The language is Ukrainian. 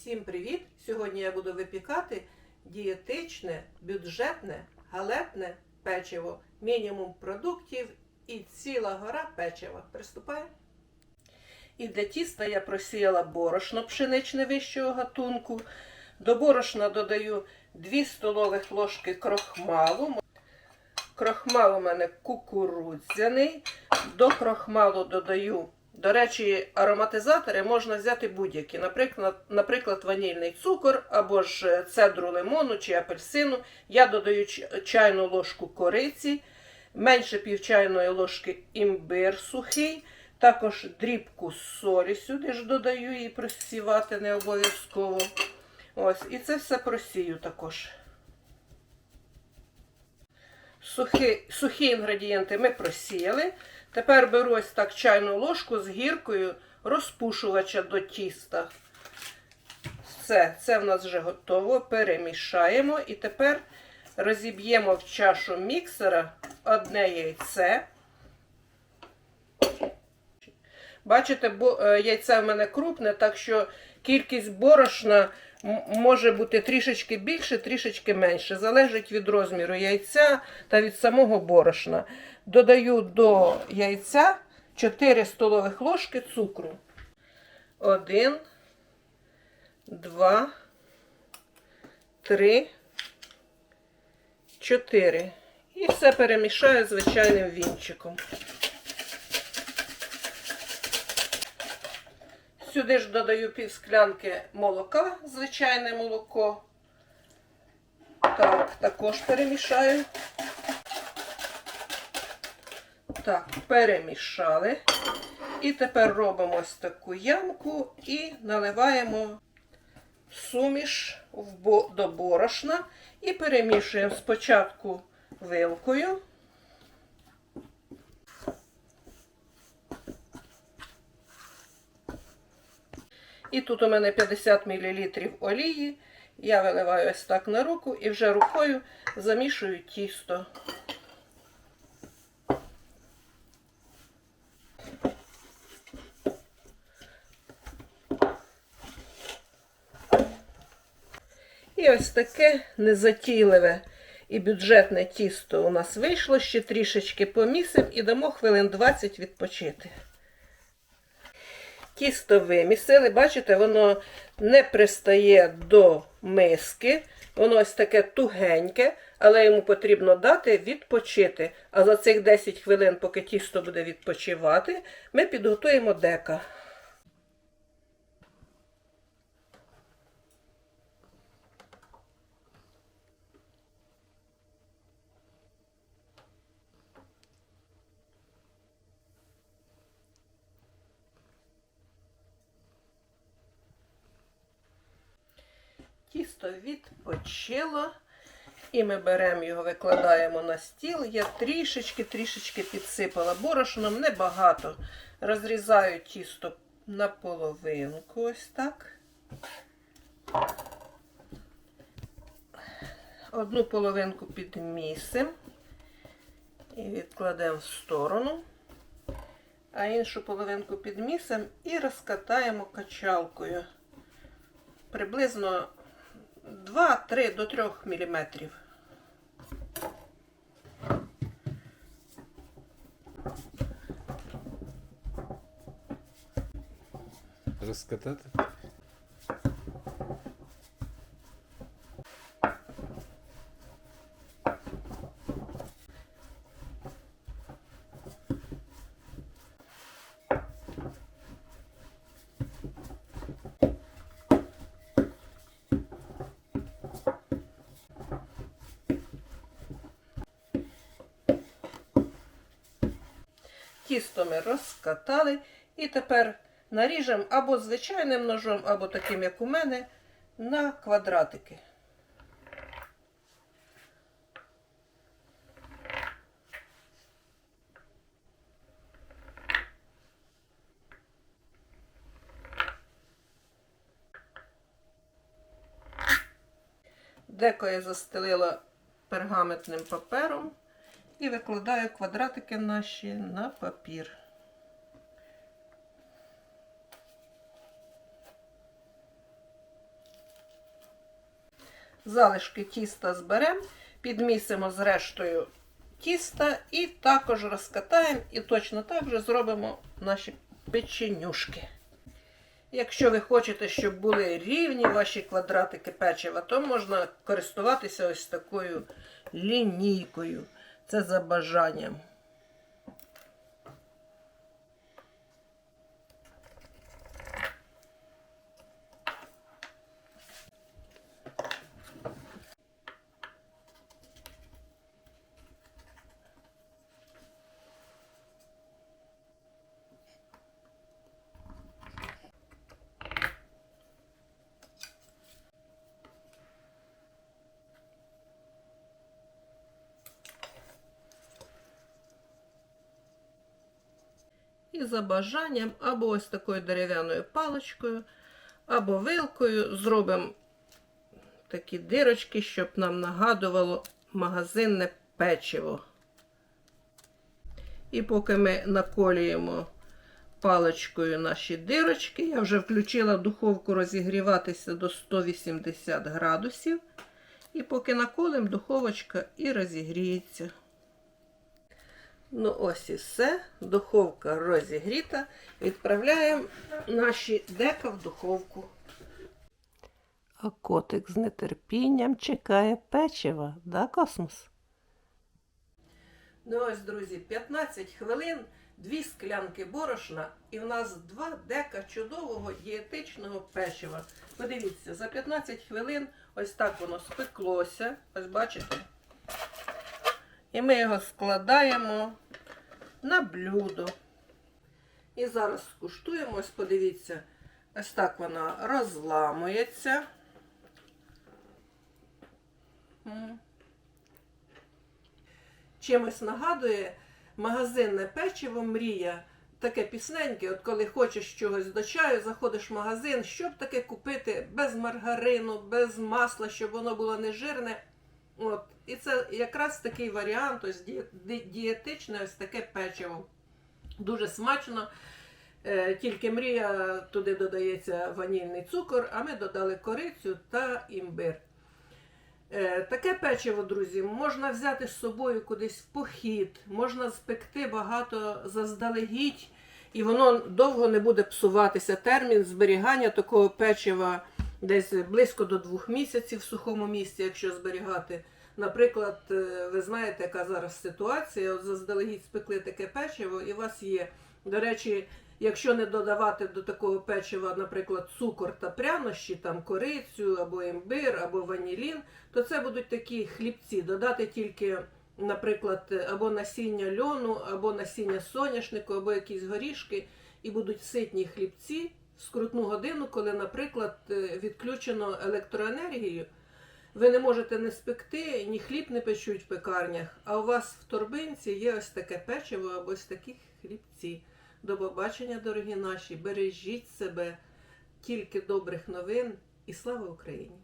Всім привіт! Сьогодні я буду випікати дієтичне, бюджетне, галетне печиво. Мінімум продуктів і ціла гора печива. Приступаємо. І для тіста я просіяла борошно пшеничне вищого гатунку. До борошна додаю 2 столових ложки крохмалу. Крохмал у мене кукурудзяний. До крохмалу додаю, до речі, ароматизатори можна взяти будь-які. Наприклад, наприклад, ванільний цукор або ж цедру лимону чи апельсину. Я додаю чайну ложку кориці, менше пів чайної ложки імбир сухий. Також дрібку солі сюди ж додаю її просівати не обов'язково. Ось, і це все просію також. Сухі, сухі інгредієнти ми просіяли. Тепер беру ось так чайну ложку з гіркою розпушувача до тіста. Все, це в нас вже готово. Перемішаємо. І тепер розіб'ємо в чашу міксера одне яйце. Бачите, е, яйце в мене крупне, так що кількість борошна може бути трішечки більше, трішечки менше. Залежить від розміру яйця та від самого борошна. Додаю до яйця 4 столових ложки цукру. 1, 2, 3, 4. І все перемішаю звичайним вінчиком. Сюди ж додаю пів склянки молока, звичайне молоко. Так, також перемішаю. Так, перемішали. І тепер робимо ось таку ямку і наливаємо суміш до борошна і перемішуємо спочатку вилкою. І тут у мене 50 мл олії. Я виливаю ось так на руку і вже рукою замішую тісто. І ось таке незатійливе і бюджетне тісто у нас вийшло. Ще трішечки помісимо і дамо хвилин 20 відпочити. Тісто вимісили, бачите, воно не пристає до миски. Воно ось таке тугеньке, але йому потрібно дати відпочити. А за цих 10 хвилин, поки тісто буде відпочивати, ми підготуємо дека. Тісто відпочило. І ми беремо його, викладаємо на стіл. Я трішечки-трішечки підсипала борошном, небагато. Розрізаю тісто на половинку, ось так. Одну половинку підмісимо і відкладемо в сторону. А іншу половинку підмісимо і розкатаємо качалкою приблизно 2-3 до 3 мм. Розкатати? Тісто ми розкатали і тепер наріжемо або звичайним ножом, або таким, як у мене, на квадратики. Деко я застелила пергаментним папером і викладаю квадратики наші на папір. Залишки тіста зберемо, підмісимо з рештою тіста і також розкатаємо і точно так же зробимо наші печенюшки. Якщо ви хочете, щоб були рівні ваші квадратики печива, то можна користуватися ось такою лінійкою. Це за бажанням. І за бажанням або ось такою дерев'яною паличкою, або вилкою зробимо такі дирочки, щоб нам нагадувало магазинне печиво. І поки ми наколюємо паличкою наші дирочки, я вже включила духовку розігріватися до 180 градусів. І поки наколимо, духовочка і розігріється. Ну, ось і все. Духовка розігріта. Відправляємо наші дека в духовку. А котик з нетерпінням чекає печива, да, космос? Ну ось, друзі, 15 хвилин, дві склянки борошна, і в нас два дека чудового дієтичного печива. Подивіться, за 15 хвилин ось так воно спеклося. Ось бачите? І ми його складаємо на блюдо. І зараз скуштуємо, ось подивіться, ось так вона розламується. Чимось нагадує магазинне печиво мрія. Таке пісненьке, от коли хочеш чогось до чаю, заходиш в магазин, щоб таке купити без маргарину, без масла, щоб воно було нежирне. От. І це якраз такий варіант, ось ді- ді- дієтичне ось таке печиво. Дуже смачно. Е, Тільки мрія туди додається ванільний цукор, а ми додали корицю та імбир. Е, Таке печиво, друзі, можна взяти з собою кудись в похід, можна спекти багато заздалегідь, і воно довго не буде псуватися. Термін зберігання такого печива десь близько до двох місяців в сухому місці, якщо зберігати. Наприклад, е, ви знаєте, яка зараз ситуація, от заздалегідь спекли таке печиво, і у вас є. До речі, якщо не додавати до такого печива, наприклад, цукор та прянощі, там корицю або імбир, або ванілін, то це будуть такі хлібці. Додати тільки, наприклад, або насіння льону, або насіння соняшнику, або якісь горішки, і будуть ситні хлібці в скрутну годину, коли, наприклад, е, відключено електроенергію. Ви не можете не спекти, ні хліб не печуть в пекарнях, а у вас в торбинці є ось таке печиво або ось такі хлібці. До побачення, дорогі наші, бережіть себе, тільки добрих новин і слава Україні!